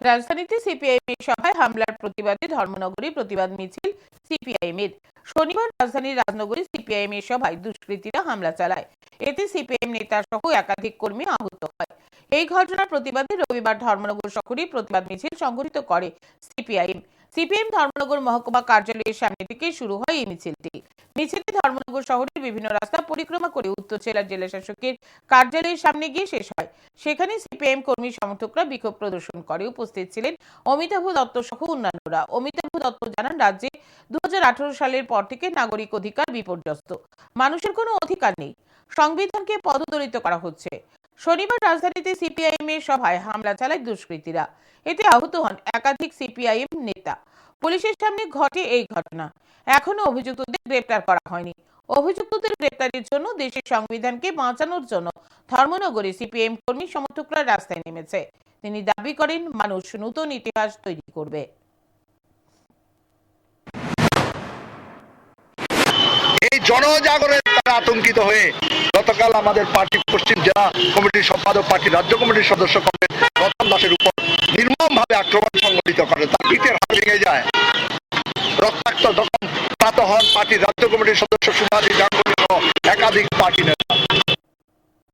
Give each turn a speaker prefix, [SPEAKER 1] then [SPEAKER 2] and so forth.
[SPEAKER 1] রাজধানীতে সিপিআইএম সভায় হামলার প্রতিবাদে ধর্মনগরী প্রতিবাদ মিছিল সিপিআইএম এর। শনিবার রাজধানীর রাজনগরী সিপিআইএম এর সভায় দুষ্কৃতীরা হামলা চালায়। এতে সিপিআইএম নেতা সহ একাধিক কর্মী আহত হয়। এই ঘটনার প্রতিবাদে রবিবার ধর্মনগর শহরে প্রতিবাদ মিছিল সংগঠিত করে সিপিআইএম। সিপিএম ধর্মনগর মহকুমা কার্যালয়ের সামনে থেকে শুরু হয় এই মিছিলটি। মিছিলটি ধর্মনগর শহরের বিভিন্ন রাস্তা পরিক্রমা করে উত্তর জেলার জেলা শাসকের কার্যালয়ের সামনে গিয়ে শেষ হয়। সেখানে সিপিএম কর্মী সমর্থকরা বিক্ষোভ প্রদর্শন করে। উপস্থিত ছিলেন অমিতাভ দত্ত সহ অন্যান্যরা। অমিতাভ দত্ত জানান, রাজ্যে দু হাজার আঠারো সালের পর থেকে নাগরিক অধিকার বিপর্যস্ত। মানুষের কোনো অধিকার নেই। সংবিধানকে পদদলিত করা হচ্ছে। শনিবার রাজধানীতে সিপিআইএম এর সভায় হামলা চালায় দুষ্কৃতীরা। এতে আহত হন একাধিক সিপিআইএম নেতা। পুলিশের সামনে ঘটে এই ঘটনা। এখনও অভিযুক্তদের গ্রেপ্তার করা হয়নি। অভিযুক্তদের গ্রেপ্তারের জন্য দেশের সংবিধানকে বাঁচানোর জন্য ধর্মনগরে সিপিএম কর্মী সমর্থকরা রাস্তায় নেমেছে। তিনি দাবি করেন, মানুষ নতুন ইতিহাস তৈরি করবে।
[SPEAKER 2] এই তারা আতঙ্কিত হয়ে গতকাল আমাদের পার্টি পশ্চিম জেলা কমিটির সম্পাদক পার্টি রাজ্য কমিটির সদস্য কংগ্রেস রতন দাসের উপর নির্মম ভাবে আক্রমণ সংগঠিত করে। তার হাত ভেঙে যায়। রক্তাক্ত তখন প্রাত হন পার্টি রাজ্য কমিটির সদস্য সুভাষী গাঙ্গুলি একাধিক পার্টি